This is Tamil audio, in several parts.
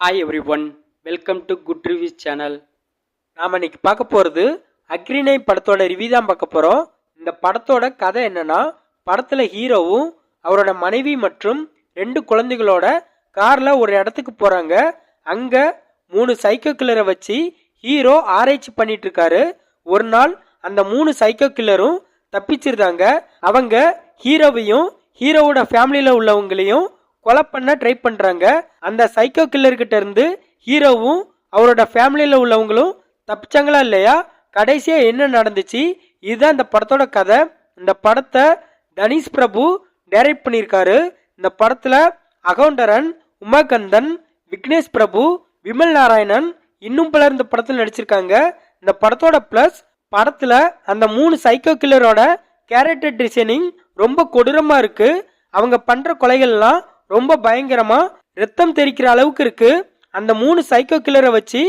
Hi everyone welcome to good reviews channel நாம் இன்னைக்கு பார்க்க போகிறது அக்ரிணை படத்தோட ரிவ்யூ தான் பார்க்க போகிறோம் இந்த படத்தோட கதை என்னன்னா படத்தில் ஹீரோவும் அவரோட மனைவி மற்றும் ரெண்டு குழந்தைகளோட காரில் ஒரு இடத்துக்கு போகிறாங்க அங்கே மூணு சைக்கோ கில்லரை வச்சு ஹீரோ ஆராய்ச்சி பண்ணிட்டு இருக்காரு. ஒரு நாள் அந்த மூணு சைக்கோ கில்லரும் தப்பிச்சிருந்தாங்க. அவங்க ஹீரோவையும் ஹீரோவோட ஃபேமிலியில் உள்ளவங்களையும் கொலை பண்ண ட்ரை பண்றாங்க. அந்த சைக்கோ கில்லர் கிட்ட இருந்து ஹீரோவும் அவரோட ஃபேமிலியில உள்ளவங்களும் தப்பிச்சாங்களா இல்லையா? கடைசியா என்ன நடந்துச்சு? இதுதான் இந்த படத்தோட கதை. இந்த படத்தை தனிஷ் பிரபு டைரக்ட் பண்ணியிருக்காரு. இந்த படத்துல அகௌண்டரன் உமாகந்தன் விக்னேஷ் பிரபு விமல் நாராயணன் இன்னும் பலர் இந்த படத்தில் நடிச்சிருக்காங்க. இந்த படத்தோட பிளஸ் படத்துல அந்த மூணு சைக்கோ கில்லரோட கேரக்டர் டிசைனிங் ரொம்ப கொடூரமா இருக்கு. அவங்க பண்ற கொலைகள்லாம் ரொம்ப பயங்கரமா ரத்தம் தெரிக்கிற அளவுக்கு இருக்கு. அந்த மூணு சைக்கோ கில்லரை வச்சு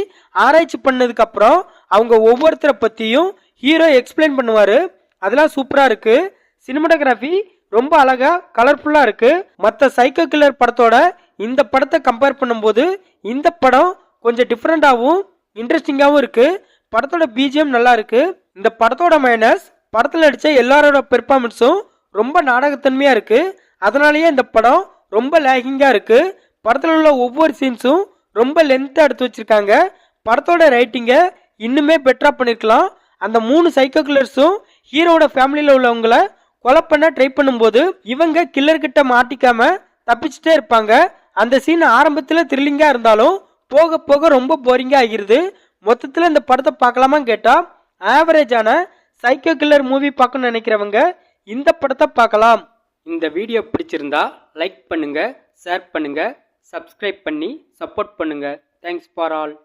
ஆராய்ச்சி பண்ணதுக்கு அப்புறம் அவங்க ஒவ்வொருத்தரை பத்தியும் ஹீரோ எக்ஸ்பிளைன் பண்ணுவாரு. அதெல்லாம் சூப்பரா இருக்கு. சினிமடோகிராஃபி ரொம்ப அழகா கலர்ஃபுல்லா இருக்கு. மற்ற சைக்கோ கில்லர் படத்தோட இந்த படத்தை கம்பேர் பண்ணும்போது இந்த படம் கொஞ்சம் டிஃப்ரெண்டாகவும் இன்ட்ரெஸ்டிங்காகவும் இருக்கு. படத்தோட பிஜிஎம் நல்லா இருக்கு. இந்த படத்தோட மைனஸ் படத்தில் நடித்த எல்லாரோட பெர்ஃபார்மன்ஸும் ரொம்ப நாடகத்தன்மையாக இருக்கு. அதனாலேயே இந்த படம் ரொம்ப லேகிங்காக இருக்குது படத்தில் உள்ள ஒவ்வொரு சீன்ஸும் ரொம்ப லென்த்தாக எடுத்து வச்சுருக்காங்க. படத்தோட ரைட்டிங்கை இன்னுமே பெட்டராக பண்ணிருக்கலாம். அந்த மூணு சைக்கோ கில்லர்ஸும் ஹீரோட ஃபேமிலியில் உள்ளவங்கள கொலை பண்ண ட்ரை பண்ணும்போது இவங்க கில்லர்கிட்ட மாட்டிக்காம தப்பிச்சுட்டே இருப்பாங்க. அந்த சீன் ஆரம்பத்தில் த்ரில்லிங்காக இருந்தாலும் போக போக ரொம்ப போரிங்காக ஆகிருது. மொத்தத்தில் இந்த படத்தை பார்க்கலாமான்னு கேட்டால் ஆவரேஜான சைக்கோ கில்லர் மூவி பார்க்கணும்னு நினைக்கிறவங்க இந்த படத்தை பார்க்கலாம். இந்த வீடியோ பிடிச்சிருந்தா லைக் பண்ணுங்கள் ஷேர் பண்ணுங்கள் சப்ஸ்கிரைப் பண்ணி சப்போர்ட் பண்ணுங்கள் தேங்க்ஸ் ஃபார் ஆல்